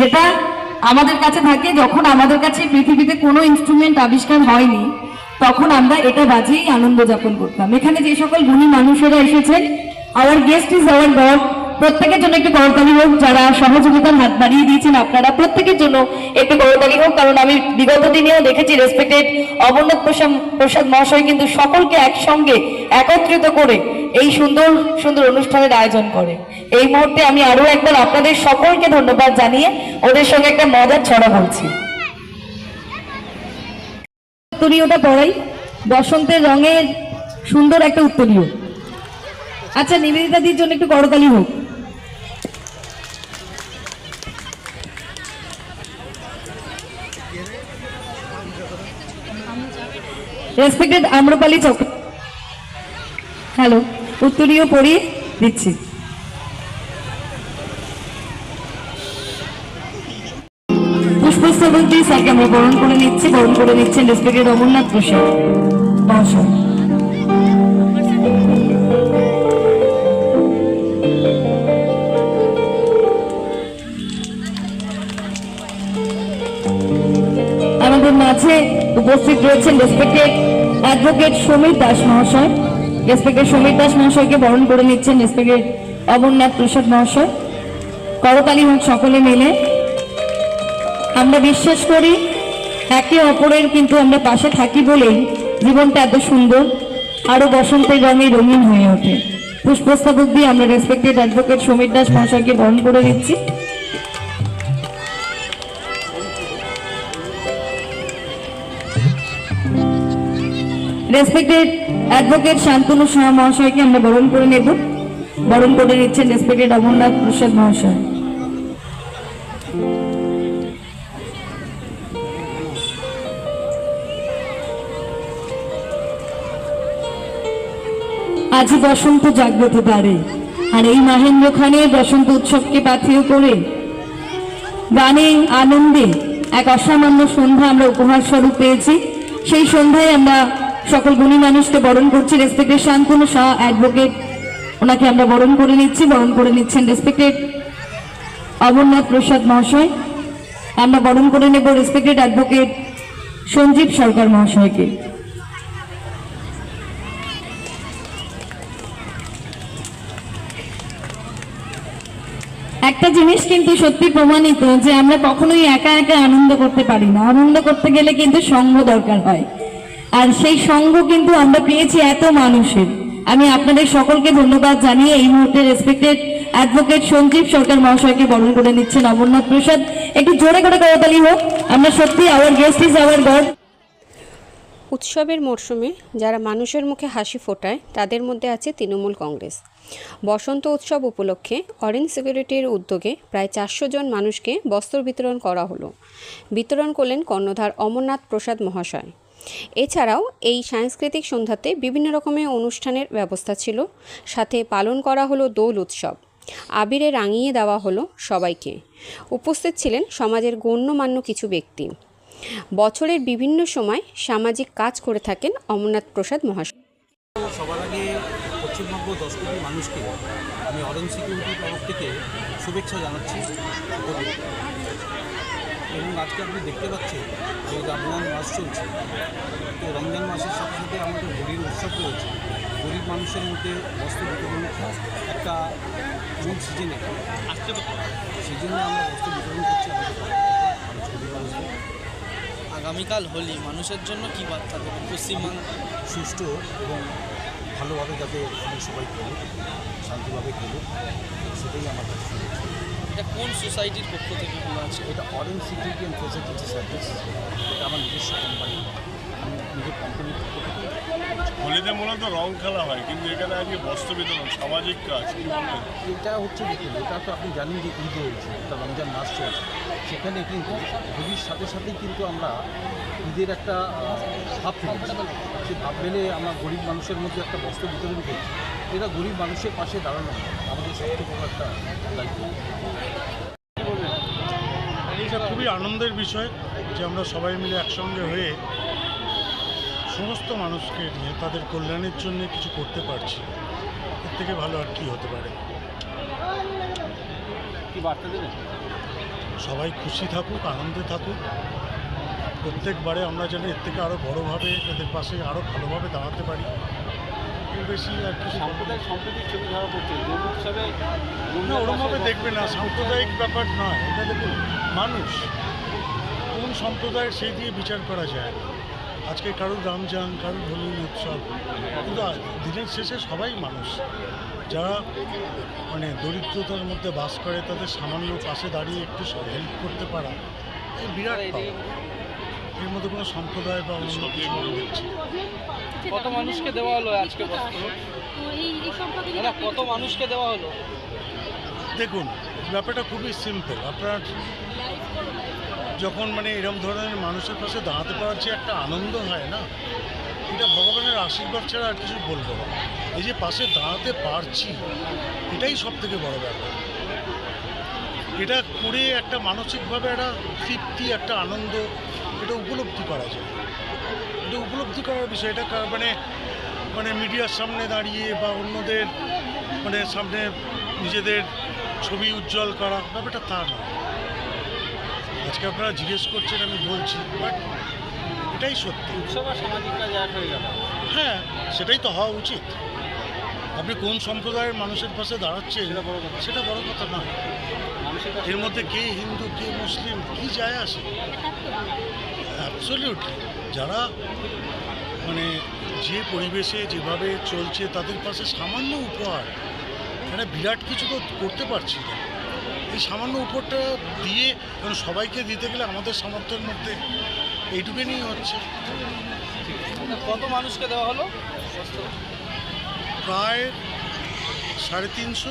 যেটা আমাদের কাছে থাকে, যখন আমাদের কাছে পৃথিবীতে কোনো ইনস্ট্রুমেন্ট আবিষ্কার হয়নি, তখন আমরা এটা বাজিয়েই আনন্দ যাপন করতাম। এখানে যে সকল গুণী মানুষেরা এসেছেন our guest is our god প্রত্যেকের জন্য একটু করতালি হোক, যারা সহযোগিতার হাত বাড়িয়ে দিয়েছেন আপনারা, প্রত্যেকের জন্য একটু করতালি হোক, কারণ আমি বিগত দিনেও দেখেছি রেসপেক্টেড অমরনাথ প্রসাদ প্রসাদ মহাশয় কিন্তু সকলকে একসঙ্গে একত্রিত করে এই সুন্দর সুন্দর অনুষ্ঠানের আয়োজন করে। এই মুহূর্তে আমি আরও একবার আপনাদের সকলকে ধন্যবাদ জানিয়ে ওদের সঙ্গে একটা মজার ছড়া বলছি। উত্তরীয়টা পড়াই। বসন্তের রঙের সুন্দর একটা উত্তরীয়। আচ্ছা নিবেদিতাদির জন্য একটু করতালি হোক। রেসপেক্টেড আম্রপালি চক হ্যালো উত্তরীয় পড়িয়ে দিচ্ছি পুষ্পস্তবন্তী স্যারকে আমরা বরণ করে নিচ্ছি বরণ করে নিচ্ছেন রেসপেক্টেড অমরনাথ প্রসাদ মহাশয় মাঝে উপস্থিত রয়েছেন রেসপেক্টেড অ্যাডভোকেট সমীর দাস মহাশয়। রেসপেক্টেড সমীর দাস মহাশয়কে বরণ করে নিচ্ছেন রেসপেক্টেড অমরনাথ প্রসাদ মহাশয়। করতালি হোক সকলে মিলে। আমরা বিশ্বাস করি একে অপরের কিন্তু আমরা পাশে থাকি বলেই জীবনটা এত সুন্দর। আরও বসন্তের রঙে রঙিন হয়ে ওঠে। পুষ্পস্তবক দিয়ে আমরা রেসপেক্টেড অ্যাডভোকেট সমীর দাস মহাশয়কে বরণ করে দিচ্ছি রেসপেক্টেড অ্যাডভোকেট শান্তনু শাহ মহাশয়কে আমরা বরণ করে নেব। বরণ করে নিচ্ছেন রেসপেক্টেড অমরনাথ প্রসাদ মহাশয়। আজি বসন্ত জাগ্রত দ্বারে, আর এই মহেন্দ্র খানে বসন্ত উৎসবকে পাথেয় করে গানে, আনন্দে এক অসামান্য সন্ধ্যা আমরা উপহার স্বরূপ পেয়েছি। সেই সন্ধ্যায় আমরা সকল গুণী মানুষকে বরণ করছি রেসপেক্টেড শান্তনু শাহ অ্যাডভোকেট ওনাকে আমরা বরণ করে নিচ্ছি, বরণ করে নিচ্ছেন রেসপেক্টেড অমরনাথ প্রসাদ মহাশয়। আমরা বরণ করে নেব রেসপেক্টেড অ্যাডভোকেট সঞ্জীব সরকার মহাশয়কে। একটা জিনিস কিন্তু সত্যি প্রমাণিত যে আমরা কখনোই একা একা আনন্দ করতে পারি না। আনন্দ করতে গেলে কিন্তু সঙ্গ দরকার হয়। আর সেই সঙ্গ কিন্তু আমরা পেয়েছি এত মানুষের। আমি আপনাদের সকলকে ধন্যবাদ জানিয়ে এই মুহূর্তে রেসপেক্টেড অ্যাডভোকেট সঞ্জীব সরকার মহাশয়কে বরণ করে নিচ্ছেন অমরনাথ প্রসাদ। একটু জোরে করে করতালি হোক, আমরা সত্যি our guest is our god উৎসবের মরশুমে যারা মানুষের মুখে হাসি ফোটায়, তাদের মধ্যে আছে তৃণমূল কংগ্রেস। বসন্ত উৎসব উপলক্ষে অরেঞ্জ সিকিউরিটির উদ্যোগে প্রায় চারশো জন মানুষকে বস্ত্র বিতরণ করা হলো। বিতরণ করলেন কর্ণধার অমরনাথ প্রসাদ মহাশয়। এছাড়াও এই সাংস্কৃতিক সন্ধ্যাতে বিভিন্ন রকমের অনুষ্ঠানের ব্যবস্থা ছিল। সাথে পালন করা হলো দোল উৎসব। আবিরে রাঙিয়ে দেওয়া হলো সবাইকে। উপস্থিত ছিলেন সমাজের গণ্যমান্য কিছু ব্যক্তি। বছরের বিভিন্ন সময় সামাজিক কাজ করে থাকেন অমরনাথ প্রসাদ মহাশয়। সবার আগে পশ্চিমবঙ্গ দশ কোটি মানুষকে আমি অরেঞ্জ সিকিউরিটির তরফ থেকে শুভেচ্ছা জানাচ্ছি। এবং আজকে আপনি দেখতে পাচ্ছেন যে রমজান মাস চলছে। তো রমজান মাসের সাথে সাথে আমাদের হোলির উৎসব রয়েছে। গরিব মানুষের মধ্যে বস্ত্র বিতরণ একটা মূল সিজনে আসতে সেই জন্য আমরা বস্ত্র বিতরণ করছি গরিব আগামীকাল হোলি মানুষের জন্য কী বার্তা দেবেন? পশ্চিমবঙ্গ সুষ্ঠু এবং ভালোভাবে যাতে আমি সবাই খেলুক শান্তিভাবে খেলি সেটাই আমার কাছে এটা কোন সোসাইটির পক্ষ থেকে আছে এটা orange city and facility service এটা আমার নিজস্ব কোম্পানি হোলিতে মূলত রং খেলা হয় কিন্তু এখানে আজকে বস্ত্র বিতরণ সামাজিক কাজ এটা হচ্ছে দেখুন এটা তো আপনি জানেন যে ঈদ রয়েছে এটা রমজান মাস চলছে। সেখানে কিন্তু হোলির সাথে সাথেই কিন্তু আমরা ঈদের একটা ভাব ফেলেছি সেই ভাব ফেলে আমরা গরিব মানুষের মধ্যে একটা বস্ত্র বিতরণ করছি। এটা গরিব মানুষের পাশে দাঁড়ানো আমাদের সবচেয়ে বড় একটা দায়িত্ব। খুবই আনন্দের বিষয় যে আমরা সবাই মিলে একসঙ্গে হয়ে সমস্ত মানুষকে নিয়ে তাদের কল্যাণের জন্য কিছু করতে পারছি। এর থেকে ভালো আর কি হতে পারে? কি বার্তা দেবেন? সবাই খুশি থাকুক আনন্দে থাকুক। প্রত্যেকবারে আমরা যেন এর থেকে আরও বড়োভাবে এদের পাশে আরও ভালোভাবে দাঁড়াতে পারি। বেশি আর কিছু বলব না। সাম্প্রদায়িক সম্প্রীতির ছবি ধরা পড়ছে উৎসবে না ওরমভাবে দেখবে না সাম্প্রদায়িক ব্যাপার নয়। এটা দেখুন মানুষ। কোন সম্প্রদায়ের সেই দিয়ে বিচার করা যায় না। আজকে কারুর রমজান কারুর হোলি উৎসব। কিন্তু দিনের শেষে সবাই মানুষ। যারা মানে দরিদ্রতার মধ্যে বাস করে তাদের সামান্য পাশে দাঁড়িয়ে একটু হেল্প করতে পারা এই বিরাট এর মধ্যে কোনো সম্প্রদায় বা অন্য কিছু আমি দেখছি কত মানুষকে দেওয়া হলো আজকে কত মানুষকে দেওয়া হলো? দেখুন ব্যাপারটা খুবই সিম্পল আপনার যখন মানে এরম ধরনের মানুষের পাশে দাঁড়াতে পারার যে একটা আনন্দ হয় না, এটা ভগবানের আশীর্বাদ ছাড়া আর কিছু বলব না। এই যে পাশে দাঁড়াতে পারছি, এটাই সব থেকে বড় ব্যাপার। এটা করে একটা মানসিকভাবে একটা তৃপ্তি, একটা আনন্দ, এটা উপলব্ধি করা যায়। এটা উপলব্ধি করার বিষয়, এটা মানে মানে মিডিয়ার সামনে দাঁড়িয়ে বা অন্যদের মানে সামনে নিজেদের ছবি উজ্জ্বল করা, ব্যাপারটা তা নয়। আজকে আপনারা জিজ্ঞেস করছেন আমি বলছি। বাট এটাই সত্যি। উৎসব আর সামাজিক কাজে এক হয়ে গেল। হ্যাঁ সেটাই তো হওয়া উচিত। আপনি কোন সম্প্রদায়ের মানুষের পাশে দাঁড়াচ্ছেন সেটা বড় কথা। সেটা বড় কথা কাছে এর মধ্যে কে হিন্দু কে মুসলিম কি যায় আসে? অ্যাবসলিউটলি যারা মানে যে পরিবেশে যেভাবে চলছে তাদের পাশে সামান্য উপহার। মানে বিরাট কিছু তো করতে পারছি না। এই সামান্য উপরটা দিয়ে কারণ সবাইকে দিতে গেলে আমাদের সামর্থ্যের মধ্যে এইটুকুনি হচ্ছে। কত মানুষকে দেওয়া হলো? প্রায় সাড়ে তিনশো।